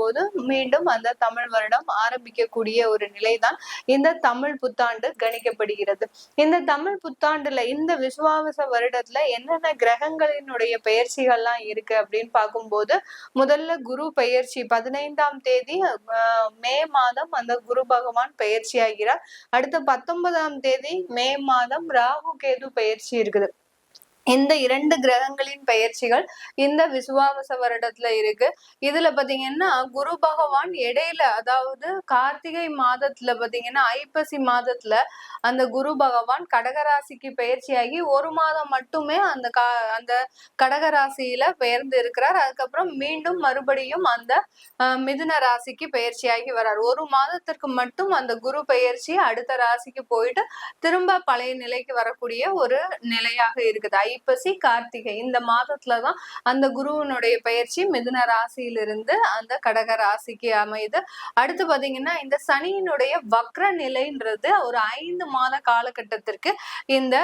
போது மீண்டும் அந்த தமிழ் வருடம் ஆரம்பிக்கக்கூடிய ஒரு நிலைதான் இந்த தமிழ் புத்தாண்டு கணிக்கப்படுகிறது. இந்த தமிழ் புத்தாண்டுல இந்த விசுவாவச வருடத்துல என்னென்ன கிரகங்களினுடைய பெயர்ச்சிகள்லாம் இருக்கு அப்படின்னு பார்க்கும்போது முதல்ல குரு பெயர்ச்சி பதினைந்தாம் தேதி மே மாதம் அந்த குரு பகவான் பெயர்ச்சி ஆகிறார் அடுத்த பத்தொன்பதாம் தேதி மே மாதம் ராகு கேது பயிற்சி இருக்குது. இந்த இரண்டு கிரகங்களின் பயிற்சிகள் இந்த விசுவாவச வருடத்துல இருக்கு. இதுல பாத்தீங்கன்னா குரு பகவான் இடையில அதாவது கார்த்திகை மாதத்துல பாத்தீங்கன்னா ஐப்பசி மாதத்துல அந்த குரு பகவான் கடகராசிக்கு பயிற்சியாகி ஒரு மாதம் மட்டுமே அந்த கா அந்த கடகராசியில பெயர்ந்து இருக்கிறார். அதுக்கப்புறம் மீண்டும் மறுபடியும் அந்த மிதுன ராசிக்கு பயிற்சியாகி வர்றார். ஒரு மாதத்திற்கு மட்டும் அந்த குரு பயிற்சி அடுத்த ராசிக்கு போயிட்டு திரும்ப பழைய நிலைக்கு வரக்கூடிய ஒரு நிலையாக இருக்குது. ஐப்பசி கார்த்திகை. இந்த மாதத்துல தான் அந்த குருவனுடைய பயிற்சி மிதுன ராசியிலிருந்து அந்த கடக ராசிக்கு அமையுது. அடுத்து பாத்தீங்கன்னா இந்த சனியினுடைய வக்ர நிலைன்றது ஒரு ஐந்து மாத காலகட்டத்திற்கு இந்த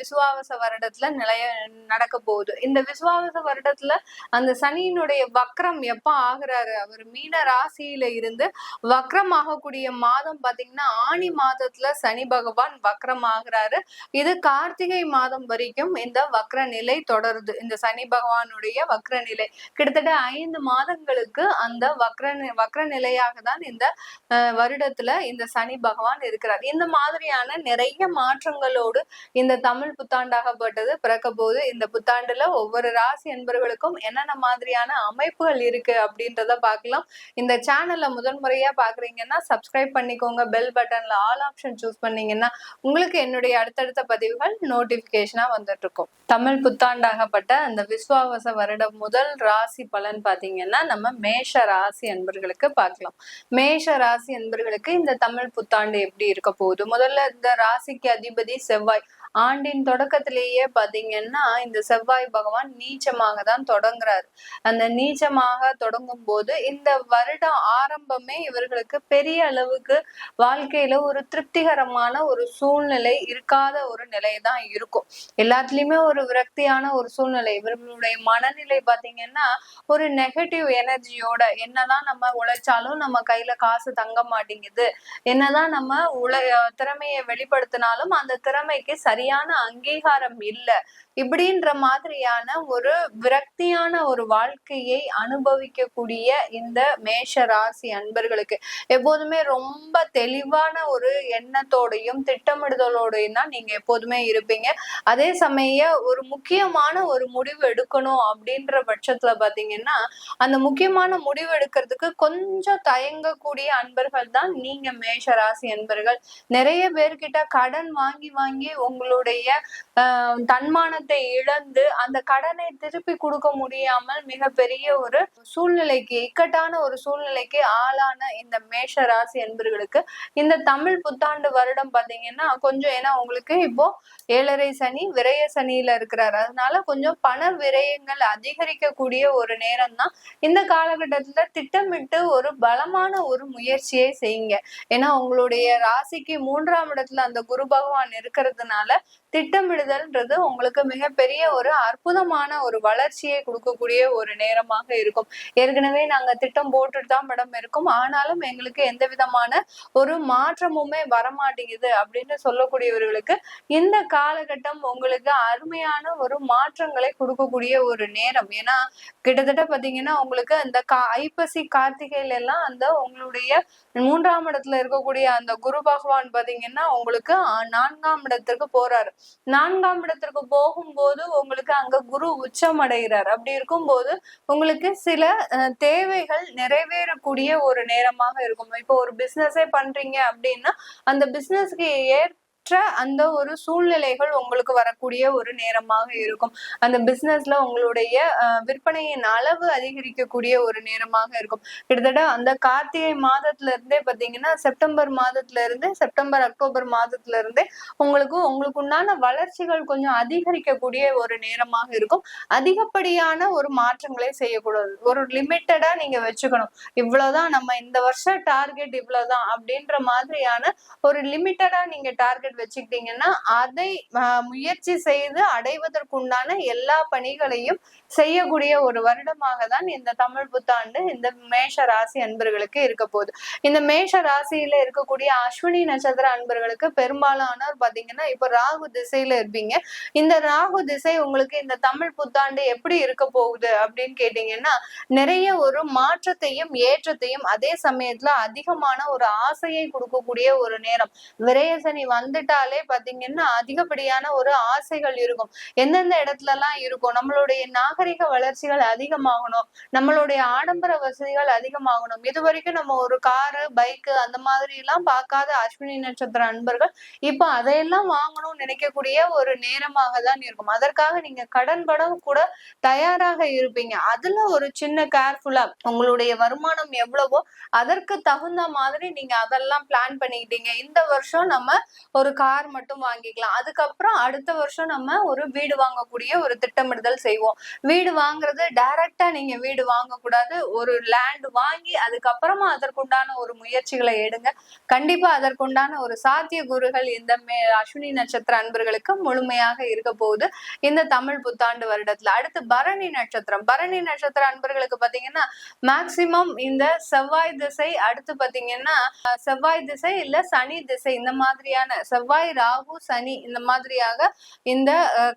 விசுவாவச வருடத்துல நிலைய நடக்க போகுது. இந்த விசுவாவச வருடத்துல அந்த சனியினுடைய வக்ரம் எப்ப ஆகுறாரு? அவர் மீன ராசியில இருந்து வக்ரம் ஆகக்கூடிய மாதம் பாத்தீங்கன்னா ஆணி மாதத்துல சனி பகவான் வக்ரம் ஆகுறாரு இது கார்த்திகை மாதம் வரைக்கும் இந்த வக்ர நிலை தொடருது. இந்த சனி பகவானுடைய வக்ர நிலை கிட்டத்தட்ட ஐந்து மாதங்களுக்கு அந்த வக்ர வக்ர நிலையாக தான் இந்த வருடத்துல இந்த சனி பகவான் இருக்கிறார். இந்த மாதிரியான நிறைய மாற்றங்களோடு இந்த தமிழ் புத்தாண்டாகப்பட்டது பிறக்க போது இந்த புத்தாண்டுல ஒவ்வொரு ராசி என்பவர்களுக்கும் என்னென்ன மாதிரியான அமைப்புகள் இருக்கு அப்படின்றத பார்க்கலாம். இந்த சேனல்ல முதன்முறையா பாக்குறீங்கன்னா சப்ஸ்கிரைப் பண்ணிக்கோங்க. பெல் பட்டன்ல ஆல் ஆப்ஷன் சூஸ் பண்ணீங்கன்னா உங்களுக்கு என்னுடைய அடுத்தடுத்த பதிவுகள் நோட்டிபிகேஷனா வந்துட்டு இருக்கும் தமிழ் புத்தாண்டாகப்பட்ட அந்த விஸ்வாவச வருடம் முதல் ராசி பலன் பாத்தீங்கன்னா நம்ம மேஷ ராசி அன்பர்களுக்கு பார்க்கலாம். மேஷ ராசி அன்பர்களுக்கு இந்த தமிழ் புத்தாண்டு எப்படி இருக்க போகுது? முதல்ல இந்த ராசிக்கு அதிபதி செவ்வாய். ஆண்டின் தொடக்கத்திலேயே பாத்தீங்கன்னா இந்த செவ்வாய் பகவான் நீச்சமாக தான் தொடங்குறாரு. அந்த நீச்சமாக தொடங்கும் போது இந்த வருடம் ஆரம்பமே இவர்களுக்கு பெரிய அளவுக்கு வாழ்க்கையில ஒரு திருப்திகரமான ஒரு சூழ்நிலை இருக்காத ஒரு நிலை தான் இருக்கும். எல்லாத்துலயுமே ஒரு விரக்தியான ஒரு சூழ்நிலை. இவர்களுடைய மனநிலை பாத்தீங்கன்னா ஒரு நெகட்டிவ் எனர்ஜியோட என்னதான் நம்ம உழைச்சாலும் நம்ம கையில காசு தங்க மாட்டேங்குது. என்னதான் நம்ம உழை திறமையை வெளிப்படுத்தினாலும் அந்த திறமைக்கு சரி சரியான அங்கீகாரம் இல்ல. இப்படின்ற மாதிரியான ஒரு விரக்தியான ஒரு வாழ்க்கையை அனுபவிக்கக்கூடிய இந்த மேஷ ராசி அன்பர்களுக்கு எப்போதுமே ரொம்ப தெளிவான ஒரு எண்ணத்தோடையும் திட்டமிடுதலோடையும் தான் நீங்க எப்போதுமே இருப்பீங்க. அதே சமய ஒரு முக்கியமான ஒரு முடிவு எடுக்கணும் அப்படின்ற பட்சத்துல பாத்தீங்கன்னா அந்த முக்கியமான முடிவு எடுக்கிறதுக்கு கொஞ்சம் தயங்கக்கூடிய அன்பர்கள் தான் நீங்க மேஷ ராசி அன்பர்கள். நிறைய பேர்கிட்ட கடன் வாங்கி வாங்கி உங்களுக்கு ஆஹ் தன்மானத்தை இழந்து அந்த கடனை திருப்பி கொடுக்க முடியாமல் மிகப்பெரிய ஒரு சூழ்நிலைக்கு இக்கட்டான ஒரு சூழ்நிலைக்கு ஆளான இந்த மேஷ ராசி என்பர்களுக்கு இந்த தமிழ் புத்தாண்டு வருடம் பாத்தீங்கன்னா கொஞ்சம் ஏன்னா உங்களுக்கு இப்போ ஏழரை சனி விரய சனியில இருக்கிறாரு. அதனால கொஞ்சம் பண விரயங்கள் அதிகரிக்கக்கூடிய ஒரு நேரம் தான் இந்த காலகட்டத்துல திட்டமிட்டு ஒரு பலமான ஒரு முயற்சியை செய்யுங்க. ஏன்னா உங்களுடைய ராசிக்கு மூன்றாம் இடத்துல அந்த குரு பகவான் இருக்கிறதுனால திட்டமிடுதல்ன்றது உங்களுக்கு மிகப்பெரிய ஒரு அற்புதமான ஒரு வளர்ச்சியை கொடுக்கக்கூடிய ஒரு நேரமாக இருக்கும். ஏற்கனவே நாங்க திட்டம் போட்டுட்டு தான் மேடம் இருக்கும். ஆனாலும் எங்களுக்கு எந்த விதமான ஒரு மாற்றமுமே வரமாட்டேங்குது அப்படின்னு சொல்லக்கூடியவர்களுக்கு இந்த காலகட்டம் உங்களுக்கு அருமையான ஒரு மாற்றங்களை கொடுக்கக்கூடிய ஒரு நேரம். ஏன்னா கிட்டத்தட்ட பாத்தீங்கன்னா உங்களுக்கு அந்த கா ஐப்பசி கார்த்திகையில எல்லாம் அந்த உங்களுடைய மூன்றாம் இடத்துல இருக்கக்கூடிய அந்த குரு பகவான் பாத்தீங்கன்னா உங்களுக்கு நான்காம் இடத்திற்கு போறாரு. நான்காம் இடத்திற்கு போகும்போது உங்களுக்கு அங்க குரு உச்சம் அடைகிறார் அப்படி இருக்கும்போது உங்களுக்கு சில தேவைகள் நிறைவேறக்கூடிய ஒரு நேரமாக இருக்கும். இப்போ ஒரு பிசினஸே பண்றீங்க அப்படின்னா அந்த பிசினஸ்க்கு ஏற்ப ஏற் அந்த ஒரு சூழ்நிலைகள் உங்களுக்கு வரக்கூடிய ஒரு நேரமாக இருக்கும். அந்த பிசினஸ்ல உங்களுடைய விற்பனையின் அளவு அதிகரிக்கக்கூடிய ஒரு நேரமாக இருக்கும். கிட்டத்தட்ட அந்த கார்த்திகை மாதத்துல இருந்தே பாத்தீங்கன்னா செப்டம்பர் மாதத்துல இருந்து செப்டம்பர் அக்டோபர் மாதத்துல இருந்தே உங்களுக்கு உங்களுக்கு உண்டான வளர்ச்சிகள் கொஞ்சம் அதிகரிக்கக்கூடிய ஒரு நேரமாக இருக்கும். அதிகப்படியான ஒரு மாற்றங்களை செய்யக்கூடாது. ஒரு லிமிட்டடா நீங்க வச்சுக்கணும். இவ்வளவுதான் நம்ம இந்த வருஷம் டார்கெட் இவ்வளவுதான் அப்படின்ற மாதிரியான ஒரு லிமிட்டடா நீங்க டார்கெட் வச்சுக்கிட்டீங்கன்னா அதை முயற்சி செய்து அடைவதற்குண்டான எல்லா பணிகளையும் செய்யக்கூடிய ஒரு வருடமாக தான் இந்த தமிழ் புத்தாண்டு இந்த மேஷ ராசி அன்பர்களுக்கு இருக்க போகுது. இந்த மேஷ ராசியில இருக்கக்கூடிய அஸ்வினி நட்சத்திர அன்பர்களுக்கு பெரும்பாலானோர் பாத்தீங்கன்னா இப்ப ராகு திசையில இருப்பீங்க. இந்த ராகு திசை உங்களுக்கு இந்த தமிழ் புத்தாண்டு எப்படி இருக்க போகுது அப்படின்னு கேட்டீங்கன்னா நிறைய ஒரு மாற்றத்தையும் ஏற்றத்தையும் அதே சமயத்துல அதிகமான ஒரு ஆசையை கொடுக்கக்கூடிய ஒரு நேரம். விரயசனி வந்துட்டாலே பாத்தீங்கன்னா அதிகப்படியான ஒரு ஆசைகள் இருக்கும். எந்தெந்த இடத்துல எல்லாம் இருக்கும்? நம்மளுடைய நாகரிக வளர்ச்சிகள் அதிகமாகணும். நம்மளுடைய ஆடம்பர வசதிகள் அதிகமாகணும். இது வரைக்கும் நம்ம ஒரு காரு பைக்கு அந்த மாதிரி எல்லாம் பார்க்காத அஸ்வினி நட்சத்திர அன்பர்கள் இப்ப அதையெல்லாம் வாங்கணும்னு நினைக்கக்கூடிய ஒரு நேரமாக தான் இருக்கும். அதற்காக நீங்க கடன் படம் கூட தயாராக இருப்பீங்க. அதுல ஒரு சின்ன கேர்ஃபுல்லா உங்களுடைய வருமானம் எவ்வளவோ அதற்கு தகுந்த மாதிரி நீங்க அதெல்லாம் பிளான் பண்ணிக்கிட்டீங்க. இந்த வருஷம் நம்ம ஒரு ஒரு கார் மட்டும் வாங்கிக்கலாம். அதுக்கப்புறம் அடுத்த வருஷம் நம்ம ஒரு வீடு வாங்கக்கூடிய ஒரு திட்டமிடுதல் செய்வோம். வீடு வாங்குறது டைரக்டா நீங்க வீடு வாங்கக்கூடாது. ஒரு லேண்ட் வாங்கி அதுக்கப்புறமா அதற்குண்டான ஒரு முயற்சிகளை எடுங்க. கண்டிப்பா அதற்குண்டான ஒரு சாத்திய குருகள் இந்த மே அஸ்வினி நட்சத்திர அன்பர்களுக்கு முழுமையாக இருக்க போகுது. இந்த தமிழ் புத்தாண்டு வருடத்துல. அடுத்து பரணி நட்சத்திரம். பரணி நட்சத்திர அன்பர்களுக்கு பாத்தீங்கன்னா மேக்சிமம் இந்த செவ்வாய் திசை அடுத்து பாத்தீங்கன்னா செவ்வாய் திசை இல்ல சனி திசை. இந்த மாதிரியான செவ்வாய் ராகு சனி இந்த மாதிரியாக இந்த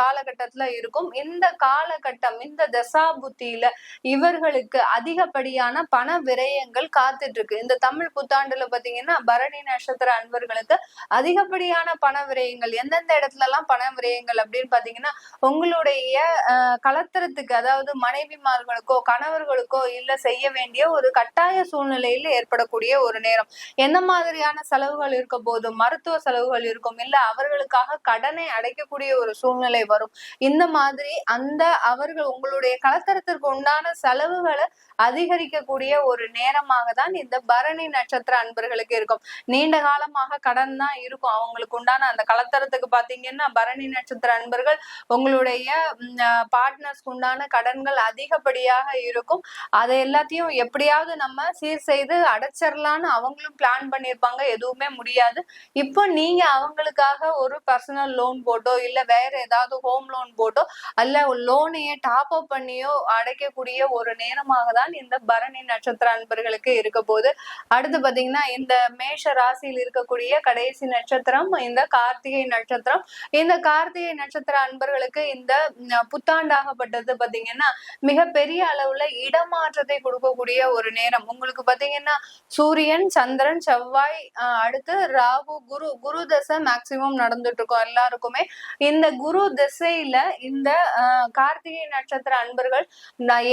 காலகட்டத்துல இருக்கும். இந்த காலகட்டம் இந்த தசா புத்தியில இவர்களுக்கு அதிகப்படியான பண விரயங்கள் காத்துட்டு இருக்கு இந்த தமிழ் புத்தாண்டுல பாத்தீங்கன்னா பரணி நட்சத்திர அன்பர்களுக்கு அதிகப்படியான பண விரயங்கள் எந்தெந்த இடத்துல எல்லாம் பண விரயங்கள் அப்படின்னு பாத்தீங்கன்னா உங்களுடைய கலத்திரத்துக்கு அதாவது மனைவிமார்களுக்கோ கணவர்களுக்கோ இல்ல செய்ய வேண்டிய ஒரு கட்டாய சூழ்நிலையில ஏற்படக்கூடிய ஒரு நேரம். எந்த மாதிரியான செலவுகள் இருக்க போது மருத்துவ செலவுகள் இருக்கும். இல்ல அவர்களுக்காக கடனை அடைக்கக்கூடிய ஒரு சூழ்நிலை வரும். இந்த மாதிரி அந்த அவர்கள் உங்களுடைய கலத்தரத்திற்கு உண்டான செலவுகளை அதிகரிக்கக்கூடிய ஒரு நேரமாக தான் இந்த பரணி நட்சத்திர அன்பர்களுக்கு இருக்கும். நீண்ட காலமாக கடன் தான் இருக்கும். அவங்களுக்கு உண்டான அந்த கலத்தரத்துக்கு பாத்தீங்கன்னா பரணி நட்சத்திர அன்பர்கள் உங்களுடைய பார்ட்னர்ஸ்க்கு உண்டான கடன்கள் அதிகப்படியாக இருக்கும். அதை எல்லாத்தையும் எப்படியாவது நம்ம சீர் செய்து அடைச்சிடலான்னு அவங்களும் பிளான் பண்ணியிருப்பாங்க. எதுவுமே முடியாது. இப்போ நீங்க அவங்களுக்காக ஒரு பர்சனல் லோன் போட்டோ இல்ல வேற ஏதாவது ஹோம் லோன் போட்டோ அல்ல லோனையே டாப் அப் பண்ணியோ அடைக்கக்கூடிய ஒரு நேரமாக தான் இந்த பரணி நட்சத்திர அன்பர்களுக்கு இருக்க போது அடுத்து பாத்தீங்கன்னா இந்த மேஷ ராசியில் இருக்கக்கூடிய கடைசி நட்சத்திரம் இந்த கார்த்திகை நட்சத்திரம். இந்த கார்த்திகை நட்சத்திர அன்பர்களுக்கு இந்த புத்தாண்டாகப்பட்டது பாத்தீங்கன்னா மிகப்பெரிய அளவுல இடமாற்றத்தை கொடுக்கக்கூடிய ஒரு நேரம். உங்களுக்கு பாத்தீங்கன்னா சூரியன் சந்திரன் செவ்வாய் அடுத்து ராகு குரு குரு தசை மேக்சிமம் நடந்துட்டு இருக்கும் எல்லாருக்குமே. இந்த குரு திசையில இந்த கார்த்திகை நட்சத்திர அன்பர்கள்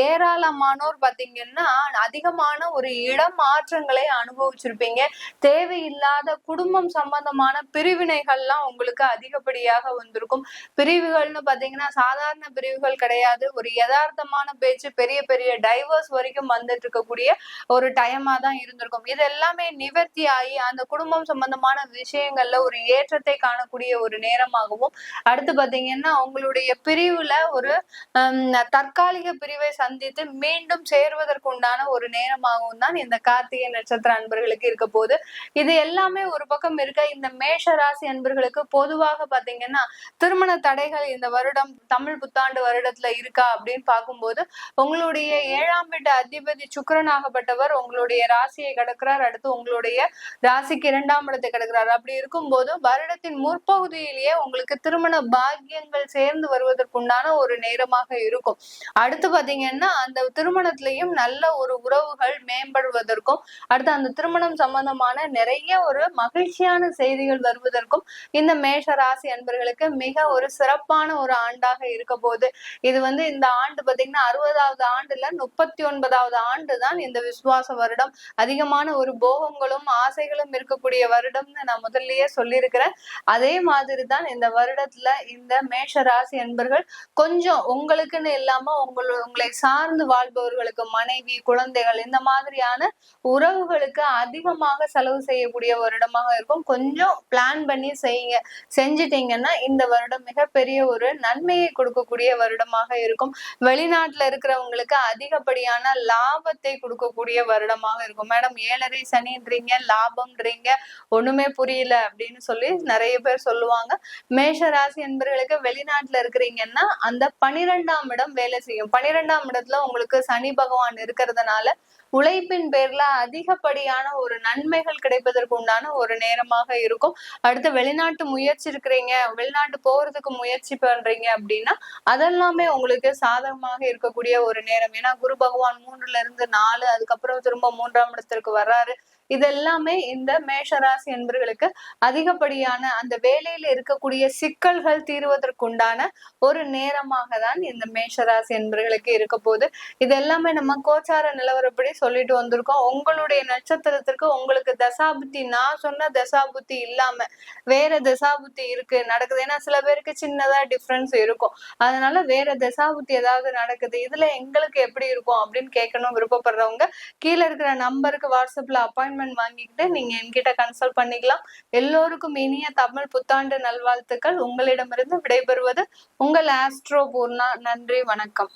ஏராளமானோர் பாத்தீங்கன்னா அதிகமான ஒரு இடம் மாற்றங்களை அனுபவிச்சிருப்பீங்க. தேவையில்லாத குடும்பம் சம்பந்தமான பிரிவினைகள்லாம் உங்களுக்கு அதிகப்படியாக வந்திருக்கும். பிரிவுகள்னு பாத்தீங்கன்னா சாதாரண பிரிவுகள் கிடையாது. ஒரு யதார்த்தமான பேச்சு பெரிய பெரிய டைவர்ஸ் வரைக்கும் வந்துட்டு இருக்கக்கூடிய ஒரு டைமா தான் இருந்திருக்கும். இது எல்லாமே நிவர்த்தி ஆகி அந்த குடும்பம் சம்பந்தமான விஷயங்கள்ல ஒரு ஏற்றத்தை காணக்கூடிய ஒரு நேரமாகவும் அடுத்து பாத்தீங்கன்னா உங்களுடைய பிரிவுல ஒரு தற்காலிக பிரிவை சந்தித்து மீண்டும் சேர்வதற்குண்டான ஒரு நேரமாகவும் தான் இந்த கார்த்திகை நட்சத்திர அன்பர்களுக்கு இருக்க போது இது எல்லாமே ஒரு பக்கம் இருக்க இந்த மேஷ ராசி அன்பர்களுக்கு பொதுவாக பாத்தீங்கன்னா திருமண தடைகள் இந்த வருடம் தமிழ் புத்தாண்டு வருடத்துல இருக்கா அப்படின்னு பார்க்கும்போது உங்களுடைய ஏழாம் வீட்டு அதிபதி சுக்கரனாகப்பட்டவர் உங்களுடைய ராசியை கடக்கிறார். அடுத்து உங்களுடைய ராசிக்கு இரண்டாம் இடத்தை கிடக்கிறார். அப்படி இருக்கும்போது வருடத்தின் முற்பகுதியிலேயே உங்களுக்கு திருமண பாக்கியங்கள் சேர்ந்து வருவதற்குண்டான ஒரு நேரமாக இருக்கும். அடுத்து பாத்தீங்கன்னா அந்த திருமணத்திலையும் நல்ல ஒரு உறவுகள் மேம்படுவதற்கும் அடுத்து அந்த திருமணம் சம்பந்தமான நிறைய ஒரு மகிழ்ச்சியான செய்திகள் வருவதற்கும் இந்த மேஷ ராசி அன்பர்களுக்கு மிக ஒரு சிறப்பான ஒரு ஆண்டாக இருக்க போது இது வந்து இந்த ஆண்டு பாத்தீங்கன்னா அறுபதாவது ஆண்டுல முப்பத்தி ஒன்பதாவது ஆண்டு தான் இந்த விசுவாச வருடம். அதிகமான ஒரு போகங்களும் ஆசைகளும் இருக்கக்கூடிய வருடம்னு நான் முதல்லயே சொல்லியிருக்கிறேன் அதே மாதிரி தான் இந்த வருடத்துல இந்த மேஷ ராசி என்பர்கள் கொஞ்சம் உங்களுக்குன்னு இல்லாம உங்கள உங்களை சார்ந்து வாழ்பவர்களுக்கு மனைவி குழந்தைகள் இந்த மாதிரியான உறவுகளுக்கு அதிகமாக செலவு செய்யக்கூடிய வருடமாக இருக்கும். கொஞ்சம் பிளான் பண்ணி செய்யுங்க. செஞ்சிட்டீங்கன்னா இந்த வருடம் மிகப்பெரிய ஒரு நன்மையை கொடுக்கக்கூடிய வருடமாக இருக்கும். வெளிநாட்டுல இருக்கிறவங்களுக்கு அதிகப்படியான லாபத்தை கொடுக்கக்கூடிய வருடமாக இருக்கும். மேடம் ஏழரை சனின்றீங்க லாபம்ன்றீங்க ஒண்ணுமே புரியல அப்படின்னு சொல்லி நிறைய பேர் சொல்லுவாங்க. மேஷ ராசி என்பர்களுக்கு வெளிநாட்டுல இருக்கிறீங்கன்னா அந்த பனிரெண்டாம் இடம் வேலை செய்யும். பனிரெண்டாம் இடத்துல உங்களுக்கு சனி பகவான் இருக்கிறதுனால உழைப்பின் பேர்ல அதிகப்படியான ஒரு நன்மைகள் கிடைப்பதற்கு உண்டான ஒரு நேரமாக இருக்கும். அடுத்து வெளிநாட்டு முயற்சி இருக்கிறீங்க வெளிநாட்டு போறதுக்கு முயற்சி பண்றீங்க அப்படின்னா அதெல்லாமே உங்களுக்கு சாதகமாக இருக்கக்கூடிய ஒரு நேரம். ஏன்னா குரு பகவான் மூன்றுல இருந்து நாலு அதுக்கப்புறம் திரும்ப மூன்றாம் இடத்திற்கு வர்றாரு. இதெல்லாமே இந்த மேஷராசி என்பர்களுக்கு அதிகப்படியான அந்த வேலையில இருக்கக்கூடிய சிக்கல்கள் தீர்வதற்குண்டான ஒரு நேரமாக தான் இந்த மேஷராசி என்பர்களுக்கு இருக்க போகுது. இது எல்லாமே நம்ம கோச்சார நிலவரப்படி சொல்லிட்டு வந்திருக்கோம். உங்களுடைய நட்சத்திரத்திற்கு உங்களுக்கு தசாபுத்தி நான் சொன்ன தசாபுத்தி இல்லாம வேற தசாபுத்தி இருக்கு நடக்குது. ஏன்னா சில பேருக்கு சின்னதா டிஃப்ரென்ஸ் இருக்கும். அதனால வேற தசாபுத்தி ஏதாவது நடக்குது. இதுல எங்களுக்கு எப்படி இருக்கும் அப்படின்னு கேட்கணும் விருப்பப்படுறவங்க கீழே இருக்கிற நம்பருக்கு வாட்ஸ்அப்ல அப்பாயின்மெண்ட் வாங்கிக்கிட்டு நீங்க என்கிட்ட கன்சல்ட் பண்ணிக்கலாம். எல்லோருக்கும் இனிய தமிழ் புத்தாண்டு நல்வாழ்த்துக்கள். உங்களிடமிருந்து விடைபெறுவது உங்கள் ஆஸ்ட்ரோ பூர்ணா நன்றி வணக்கம்.